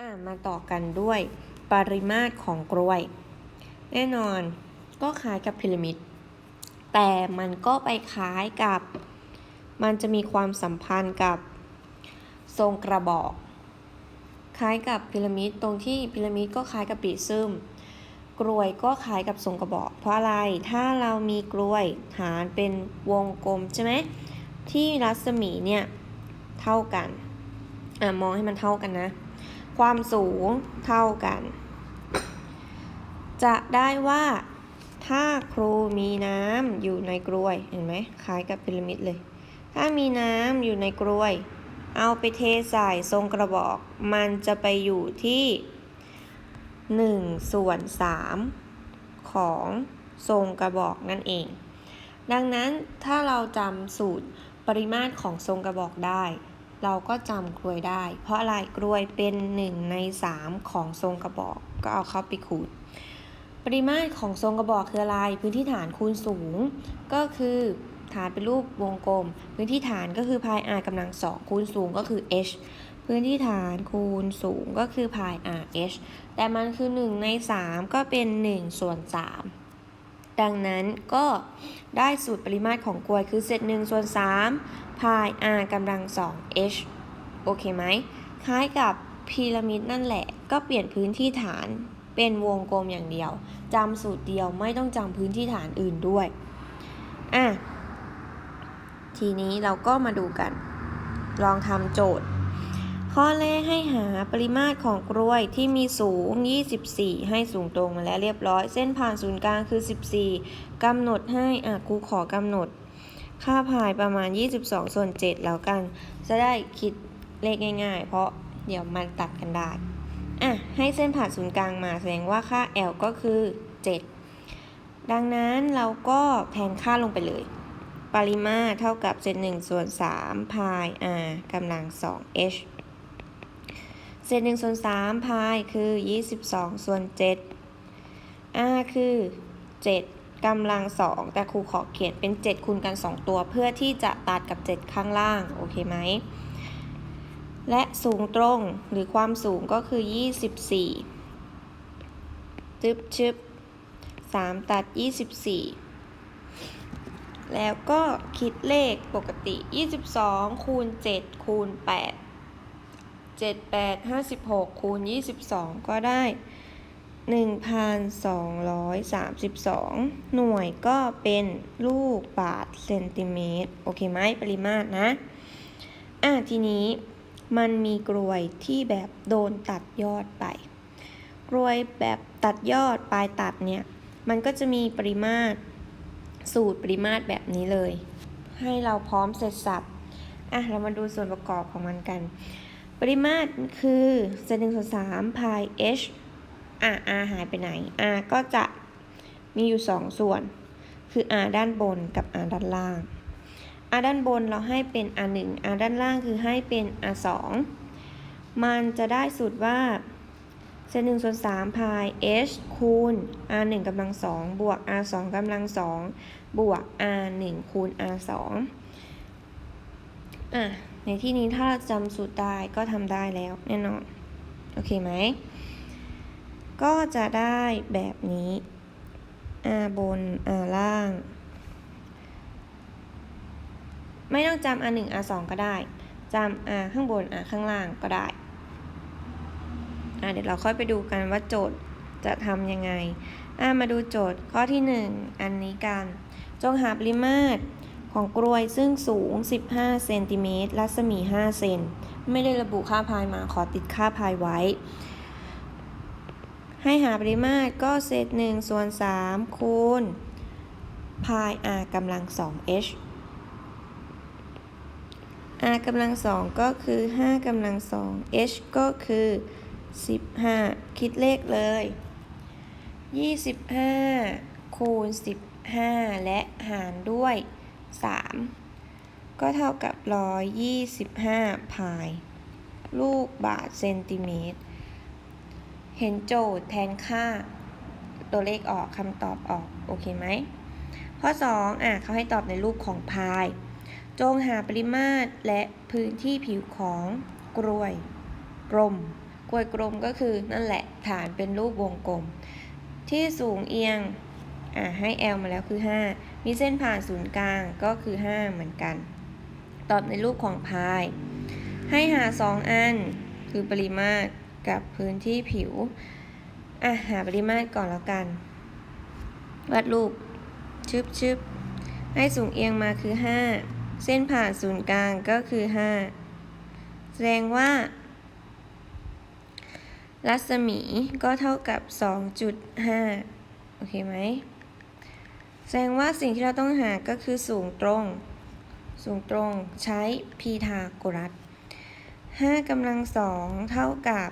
อะมาต่อกันด้วยปริมาตรของกล้วย แน่นอนก็คล้ายกับพีระมิด แต่มันก็ไปคล้ายกับ มันจะมีความสัมพันธ์กับทรงกระบอก คล้ายกับพีระมิดตรงที่พีระมิดก็คล้ายกับปีซึมกลวยก็คล้ายกับทรงกระบอก เพราะอะไรถ้าเรามีกลวยฐานเป็นวงกลมใช่ไหมที่รัศมีเนี่ยเท่ากันอะมองให้มันเท่ากันนะ ความสูงเท่ากัน จะได้ว่าถ้าครูมีน้ำอยู่ในกลวยเห็นไหมคล้ายกับพีระมิดเลย ถ้ามีน้ำอยู่ในกลวย เอาไปเทใส่ทรงกระบอก มันจะไปอยู่ที่1ส่วน3ของทรงกระบอกนั่นเอง ดังนั้นถ้าเราจำสูตรปริมาตรของทรงกระบอกได้ เราก็จำกลวยได้ เพราะอะไรกลวยเป็น 1 ใน 3 ของทรงกระบอก ก็เอาเข้าไปคูณ ปริมาตรของทรงกระบอกคืออะไร พื้นที่ฐานคูณสูง ก็คือฐานเป็นรูปวงกลม พื้นที่ฐานก็คือพาย r กำลังสองคูณสูงก็คือ h พื้นที่ฐานคูณสูงก็คือพาย r h แต่มันคือ 1 ใน 3 ก็เป็น 1 ส่วน 3 ดังนั้นก็ได้สูตรปริมาตรของกลวยคือเศษ1ส่วน3พาย r กำลัง 2 h โอเคไหม คล้ายกับพีระมิดนั่นแหละ ก็เปลี่ยนพื้นที่ฐานเป็นวงกลมอย่างเดียวจำสูตรเดียวไม่ต้องจำพื้นที่ฐานอื่นด้วย อะ ทีนี้เราก็มาดูกัน ลองทำโจทย์ ข้อแรกให้หาปริมาตรของกล้วยที่มีสูง 24 ให้สูงตรงมาแล้วเรียบร้อย เส้นผ่านศูนย์กลางคือ 14กำหนดให้อะครูขอกำหนด ค่าพายประมาณ 22 ส่วน 7 แล้วกัน จะได้คิดเลขง่ายๆ เพราะเดี๋ยวมันตัดกันได้ อะ ให้เส้นผ่านศูนย์กลางมาแสดงว่าค่า L ก็คือ 7 ดังนั้นเราก็แทนค่าลงไปเลย ปริมาตรเท่ากับเศษ1ส่วน3พาย r กำลัง 2 h เศษ1ส่วน3พายคือ22ส่วน7 r คือ7กำลัง2แต่ครูขอเขียนเป็น7คูณกัน2ตัวเพื่อที่จะตัดกับ7ข้างล่าง โอเคไหม และสูงตรงหรือความสูงก็คือ24จึบชึบ3ตัด24แล้วก็คิดเลขปกติ 22 คูณ 7 คูณ 8 7 8 56 คูณ 22 ก็ได้ 1,232 หน่วยก็เป็นลูกบาทเซนติเมตร โอเคไหมปริมาตรนะ อะทีนี้มันมีกลวยที่แบบโดนตัดยอดไป กลวยแบบตัดยอดปลายตัดเนี่ย มันก็จะมีปริมาตรสูตรปริมาตรแบบนี้เลย ให้เราพร้อมเสร็จสับ อะ เรามาดูส่วนประกอบของมันกัน ปริมาตรคือเศษหนึ่งส่วนสามพาย h อะ r หายไปไหน r ก็จะมีอยู่สองส่วน คือ r ด้านบนกับ r ด้านล่าง r ด้านบนเราให้เป็น r 1 r ด้านล่างคือให้เป็น r 2มันจะได้สูตรว่าเศษหนึ่งส่วนสามพาย h คูณ r 1กำลังสองบวก r 2กำลังสองบวก r 1คูณ r 2อะ ในที่นี้ถ้าเราจำสูตรได้ก็ทำได้แล้วแน่นอน โอเคไหม ก็จะได้แบบนี้ r บน r ล่าง ไม่ต้องจำ r 1 r 2ก็ได้จำ r ข้างบน r ข้างล่างก็ได้อะเดี๋ยวเราค่อยไปดูกันว่าโจทย์จะทำยังไงอะมาดูโจทย์ข้อที่ 1 อันนี้กัน จงหาปริมาตร ของกลวยซึ่งสูง 15 เซนติเมตร รัศมี 5 เซน ไม่ได้ระบุค่าพายมา ขอติดค่าพายไว้ ให้หาปริมาตรก็เศษ1ส่วน3คูณพาย r กำลัง 2h r กำลัง 2 ก็คือ 5กำลัง 2 h ก็คือ 15 คิดเลขเลย 25 คูณ 15 และหารด้วย 3 ก็เท่ากับ 125 พาย ลูกบาทเซนติเมตร เห็นโจทย์แทนค่า ตัวเลขออกคำตอบออก โอเคไหม ข้อ 2 อะเขาให้ตอบในรูปของพาย จงหาปริมาตรและพื้นที่ผิวของกลวยกลม กลวยกลมก็คือนั่นแหละฐานเป็นรูปวงกลม ที่สูงเอียง อะให้ L มาแล้วคือ 5 มีเส้นผ่านศูนย์กลางก็คือ 5 เหมือนกัน ตอบในรูปของพาย ให้หา 2 อัน คือปริมาตรกับพื้นที่ผิว อะ หาปริมาตรก่อนแล้วกันวัดรูป ชึบชึบให้สูงเอียงมาคือ 5 เส้นผ่านศูนย์กลางก็คือ 5 แสดงว่า รัศมีก็เท่ากับ 2.5 โอเคไหม แสดงว่าสิ่งที่เราต้องหาก็คือสูงตรง สูงตรงใช้พีทาโกรัส5กำลังสองเท่ากับ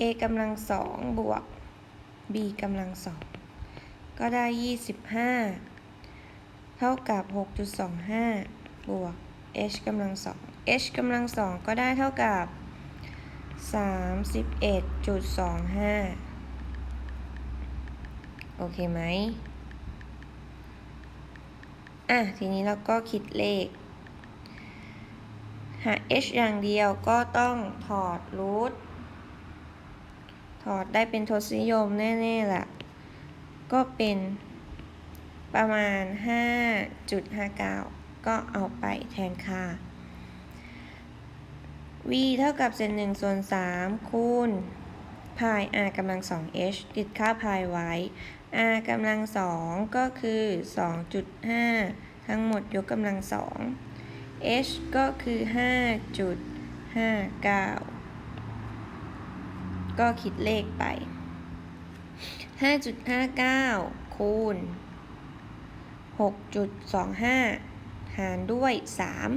a กำลังสองบวก b กำลังสองก็ได้ 25 เท่ากับ 6.25 บวก h กำลังสอง h กำลังสองก็ได้เท่ากับ 31.25 โอเคไหมอะ ทีนี้เราก็คิดเลข หา h อย่างเดียวก็ต้องถอดรูทถอดได้เป็นทศนิยมแน่ๆล่ะก็เป็นประมาณ 5.59 ก็เอาไปแทนค่า v เท่ากับเศษ1ส่วน3คูณพาย r กำลัง 2h ติดค่าพายไว้ r กำลัง2ก็คือ 2.5 ทั้งหมดยกกำลัง2 h ก็คือ 5.59 ก็คิดเลขไป 5.59 คูณ 6.25 หารด้วย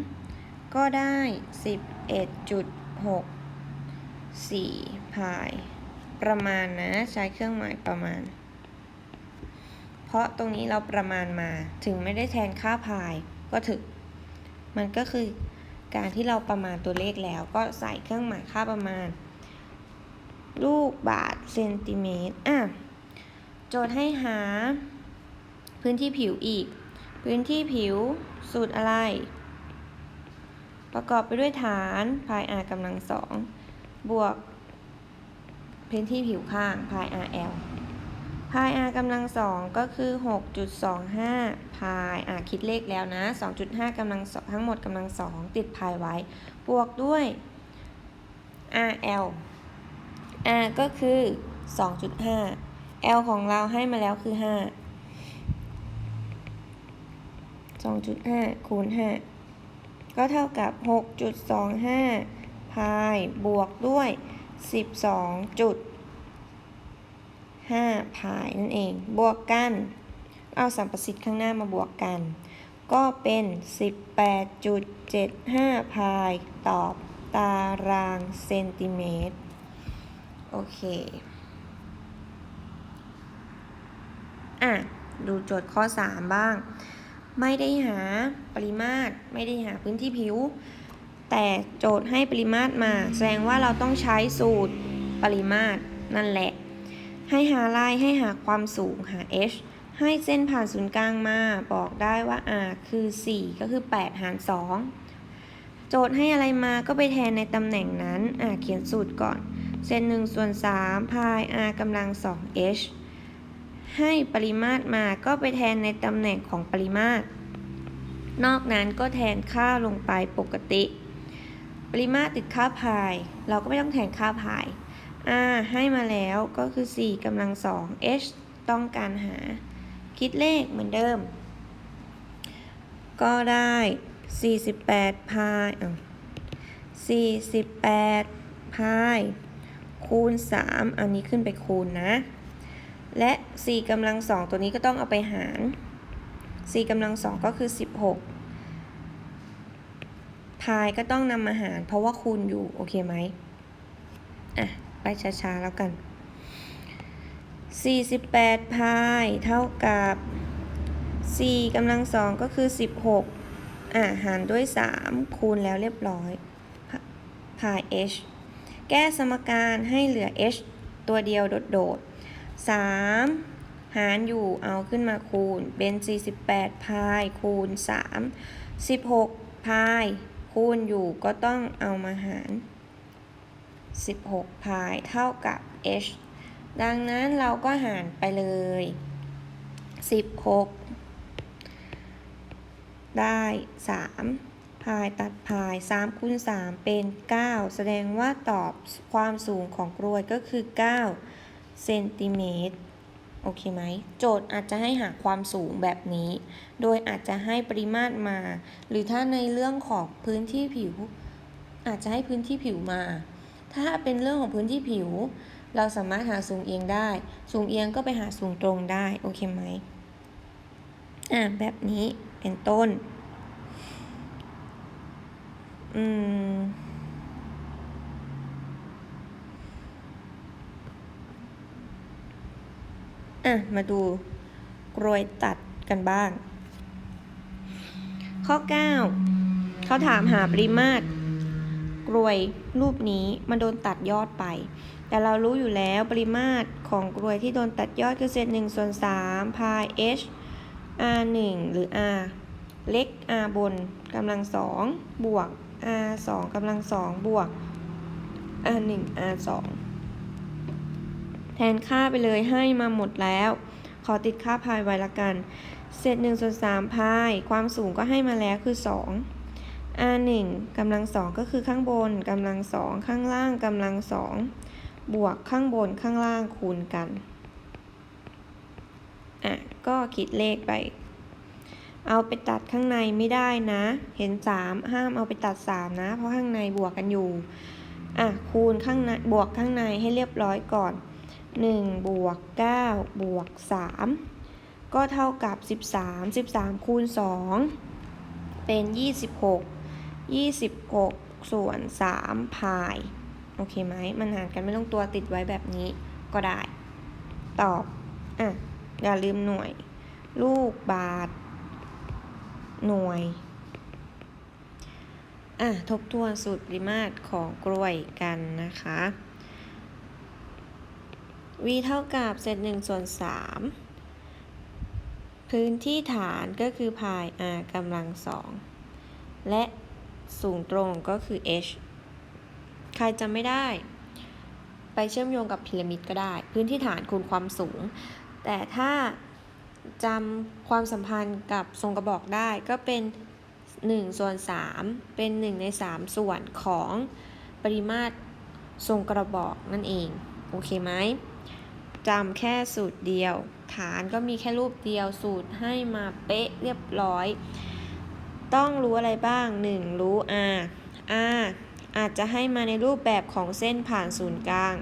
3 ก็ได้ 11.64พาย ประมาณนะ ใช้เครื่องหมายประมาณ เพราะตรงนี้เราประมาณมาถึงไม่ได้แทนค่าพายก็ถึง มันก็คือการที่เราประมาณตัวเลขแล้วก็ใส่เครื่องหมายค่าประมาณ ลูกบาทเซนติเมตรอะโจทย์ให้หา พื้นที่ผิวอีก พื้นที่ผิวสูตรอะไร ประกอบไปด้วยฐานพาย r กำลังสองบวกพื้นที่ผิวข้างพาย rl พาย r กำลังสองก็คือ 6.25 พายอะคิดเลขแล้วนะ 2.5กำลังสองทั้งหมดกำลังสองติดพายไว้ บวกด้วย rl r ก็คือ 2.5 l ของเราให้มาแล้วคือ 5 2.5 คูณ 5 ก็เท่ากับ 6.25 พาย บวกด้วย 5 พายนั่นเอง บวกกัน เอาสัมประสิทธิ์ข้างหน้ามาบวกกัน ก็เป็น 18.75 พายตอบตารางเซนติเมตร โอเค อะ ดูโจทย์ข้อ 3 บ้าง ไม่ได้หาปริมาตร ไม่ได้หาพื้นที่ผิว แต่โจทย์ให้ปริมาตรมา แสดงว่าเราต้องใช้สูตรปริมาตรนั่นแหละ ให้หาลายให้หาความสูงหา h ให้เส้นผ่านศูนย์กลางมา บอกได้ว่า r คือ 4 ก็คือ 8 หาร 2 โจทย์ให้อะไรมาก็ไปแทนในตำแหน่งนั้นอะเขียนสูตรก่อน เส้น1ส่วน3พาย r กำลัง 2h ให้ปริมาตรมาก็ไปแทนในตำแหน่งของปริมาตร นอกนั้นก็แทนค่าลงไปปกติ ปริมาตรติดค่าพาย เราก็ไม่ต้องแทนค่าพาย r ให้มาแล้วก็คือ4กำลัง 2 h ต้องการหา คิดเลขเหมือนเดิม ก็ได้ 48พายอะ48พายคูณ3เอานี้ขึ้นไปคูณนะ และ 4กำลัง 2 ตัวนี้ก็ต้องเอาไปหาร 4กำลัง 2 ก็คือ 16 พายก็ต้องนำมาหาร เพราะว่าคูณอยู่ โอเคไหมอะ ไปช้าๆแล้วกัน 48พายเท่ากับ 4กำลัง2ก็คือ 16อะหารด้วย 3 คูณแล้วเรียบร้อยพาย h แก้สมการให้เหลือ h ตัวเดียวโดดๆ3 หารอยู่เอาขึ้นมาคูณ เป็น 48พายคูณ 3 16พายคูณอยู่ก็ต้องเอามาหาร 16 พายเท่ากับ h ดังนั้นเราก็หารไปเลย 16 ได้ 3 พายตัดพาย3คูณ3เป็น 9 แสดงว่าตอบความสูงของกรวยก็คือ 9 เซนติเมตร โอเคไหม โจทย์อาจจะให้หาความสูงแบบนี้ โดยอาจจะให้ปริมาตรมา หรือถ้าในเรื่องของพื้นที่ผิว อาจจะให้พื้นที่ผิวมา ถ้าเป็นเรื่องของพื้นที่ผิว เราสามารถหาสูงเอียงได้ สูงเอียงก็ไปหาสูงตรงได้ โอเคไหมอ่าแบบนี้เป็นต้น อืมอะ มาดูกรวยตัดกันบ้าง ข้อ 9 เขาถามหาปริมาตร กรวยรูปนี้มันโดนตัดยอดไป แต่เรารู้อยู่แล้วปริมาตรของกรวยที่โดนตัดยอดคือเศษ1ส่วน3พาย h r 1หรือ r เล็ก r บนกำลัง2บวก r 2กำลัง2บวก r 1 r 2แทนค่าไปเลยให้มาหมดแล้ว ขอติดค่าพายไว้ละกัน เศษ1ส่วน3พาย ความสูงก็ให้มาแล้วคือ2 r 1กำลัง2ก็คือข้างบนกำลัง2ข้างล่างกำลัง2บวกข้างบนข้างล่างคูณกัน อะ ก็คิดเลขไป เอาไปตัดข้างในไม่ได้นะ เห็น 3 ห้ามเอาไปตัด 3 นะ เพราะข้างในบวกกันอยู่ อะ คูณข้างในบวกข้างในให้เรียบร้อยก่อน 1 บวก 9 บวก 3 ก็เท่ากับ 13 13 คูณ 2 เป็น 26 26 ส่วน 3 พาย โอเคไหม มันหารกันไม่ต้องตัวติดไว้แบบนี้ก็ได้ ตอบ อะ อย่าลืมหน่วย ลูกบาท หน่วย อะ ทบทวนสูตรปริมาตรของกล้วยกันนะคะ v เท่ากับเศษ1ส่วน3พื้นที่ฐานก็คือพาย r กำลัง2และ สูงตรงก็คือ h ใครจำไม่ได้ ไปเชื่อมโยงกับพีระมิดก็ได้ พื้นที่ฐานคูณความสูง แต่ถ้าจำความสัมพันธ์กับทรงกระบอกได้ก็เป็น 1 ส่วน 3 เป็น 1 ใน 3 ส่วนของปริมาตรทรงกระบอกนั่นเอง โอเคไหมจำแค่สูตรเดียว ฐานก็มีแค่รูปเดียวสูตรให้มาเป๊ะเรียบร้อย ต้องรู้อะไรบ้าง 1. รู้ r r อาจจะให้มาในรูปแบบของเส้นผ่านศูนย์กลาง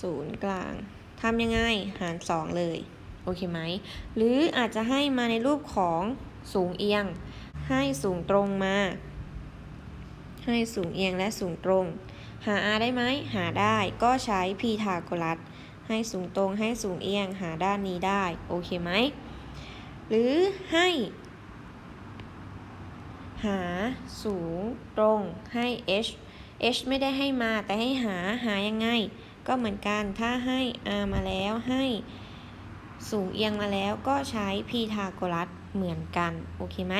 ศูนย์กลางทำยังไง หาร 2 เลย โอเคไหม หรืออาจจะให้มาในรูปของสูงเอียง ให้สูงตรงมา ให้สูงเอียงและสูงตรง หา r ได้ไหม หาได้ ก็ใช้พีทาโกรัส ให้สูงตรง ให้สูงเอียง หาด้านนี้ได้ โอเคไหม หรือให้ หาสูงตรงให้ h h ไม่ได้ให้มาแต่ให้หาหายังไง ก็เหมือนกันถ้าให้ r มาแล้วให้ สูงเอียงมาแล้วก็ใช้พีทาโกรัสเหมือนกัน โอเคไหม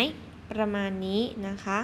ประมาณนี้นะคะ